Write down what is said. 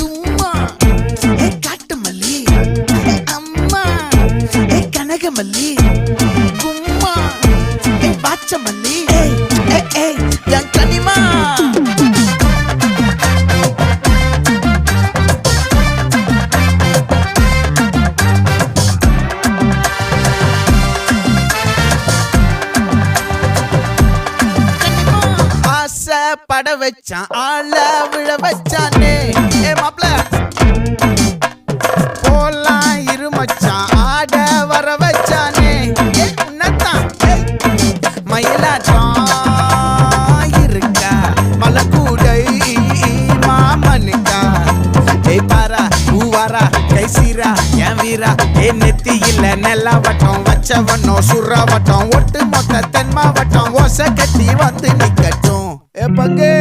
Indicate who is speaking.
Speaker 1: தும்மா. ஏ காட்டு ஏ அம்மா. ஏ கனகமல்லி. கும்மா. ஏ பாச்ச ஏய் ஏய் ஏய் என் கனிமா. பட வச்சான் ஆள விழ வச்சான். போலாம் ஆட வர வச்சானே. ஏ உன்னத்தான் ஏய். மயிலாட்டம் இருக்கா? மலக்கூடை மாமனுக்கா? ஏய் பாரா பூவாரா கை சீரா என் வீரா? ஏ நெத்தி இல்ல நெல்லா வட்டம் வச்சவனோ சுறா வட்டம் ஒட்டு மொத்த தென் மாவட்டம் ஓசை கட்டி வந்து நிக்கட்டும். ஏ பங்கே